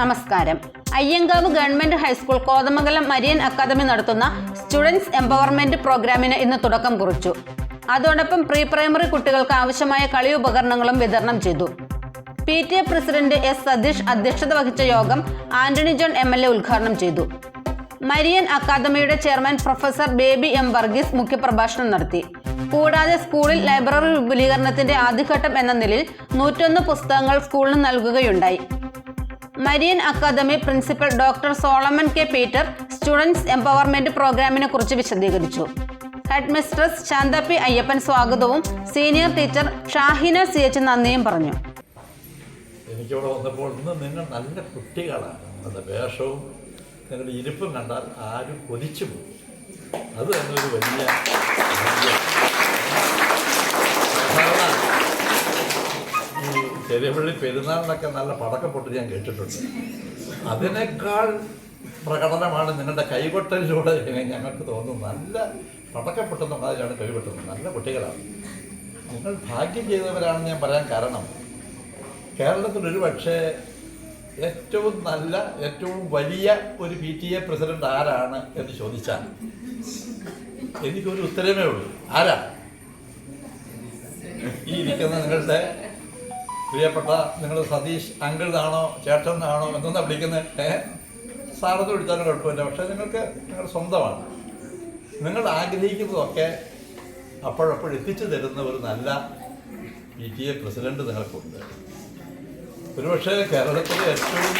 നമസ്കാരം. Ayyankavu government high school Kothamangalam Marian Academy നടത്തുന്ന students empowerment പ്രോഗ്രാമിന് ഇന്ന് തുടക്കം കുറിച്ചു. അതോടൊപ്പം പ്രീ പ്രൈമറി കുട്ടികൾക്ക് ആവശ്യമായ കളി ഉപകരണങ്ങളും വിതരണം ചെയ്തു. P T A president S Satheesh അധ്യക്ഷത വഹിച്ച യോഗം Antony John M L A ഉദ്ഘാടനം ചെയ്തു. മരിയൻ അക്കാദമിയുടെ chairman professor Baby M Varghese മുഖ്യപ്രഭാഷണം നടത്തി. കൂടാതെ സ്കൂളിൽ ലൈബ്രറി വിപുലീകരണത്തിന്റെ ആദ്യഘട്ടം എന്ന നിലയിൽ നൂറ്റൊന്ന് പുസ്തകങ്ങൾ സ്കൂളിന് നൽകുകയുണ്ടായി. Marian Academy principal doctor Solomon K Peter students empowerment പ്രോഗ്രാമിനെ കുറിച്ച് വിശദീകരിച്ചു. ഹെഡ് മിസ്ട്രസ് അയ്യപ്പൻ സ്വാഗതവും senior teacher Shahina C H നന്ദിയും പറഞ്ഞു. എനിക്കിവിടെ വന്നപ്പോൾ ഇന്ന് നിങ്ങൾ നല്ല കുട്ടികളാണ്. നിങ്ങളുടെ വേഷവും നിങ്ങളുടെ ഇരിപ്പും കണ്ടാൽ ആരും കൊതിച്ചു പോകും. അത് തന്നെ ഒരു വലിയ ഭാഗ്യം. സാധാരണ ചെറിയപ്പള്ളി പെരുന്നാളിനൊക്കെ നല്ല പടക്കം പൊട്ടി ഞാൻ കേട്ടിട്ടുണ്ട്. അതിനേക്കാൾ പ്രകടനമാണ് നിങ്ങളുടെ കൈകൊട്ടലിലൂടെ ഞങ്ങൾക്ക് തോന്നുന്നു നല്ല പടക്കം പൊട്ടുന്ന മാതിരിയാണ് കൈകൊട്ടുന്നത്. നല്ല കുട്ടികളാണ്. നിങ്ങൾ ഭാഗ്യം ചെയ്തവരാണെന്ന് ഞാൻ പറയാൻ കാരണം കേരളത്തിൽ ഒരു പക്ഷേ ഏറ്റവും നല്ല ഏറ്റവും വലിയ ഒരു പി ടി എ പ്രസിഡന്റ് ആരാണ് എന്ന് ചോദിച്ചാൽ എനിക്കൊരു ഉത്തരമേ ഉള്ളൂ. ആരാ? ഈ ഇരിക്കുന്ന നിങ്ങളുടെ പ്രിയപ്പെട്ട നിങ്ങൾ സതീഷ് അങ്കിൾ എന്നാണോ ചേട്ടൻ എന്നാണോ എന്തെന്നാണ് വിളിക്കുന്നത് ഏ? സാറെന്ന് വിളിച്ചാലും കുഴപ്പമില്ല. പക്ഷേ നിങ്ങൾക്ക് നിങ്ങളുടെ സ്വന്തമാണ്. നിങ്ങൾ ആഗ്രഹിക്കുന്നതൊക്കെ അപ്പോഴപ്പോൾ എത്തിച്ചു തരുന്ന ഒരു നല്ല പി ടി എ പ്രസിഡന്റ് നിങ്ങൾക്കുണ്ട്. ഒരുപക്ഷേ കേരളത്തിലെ ഏറ്റവും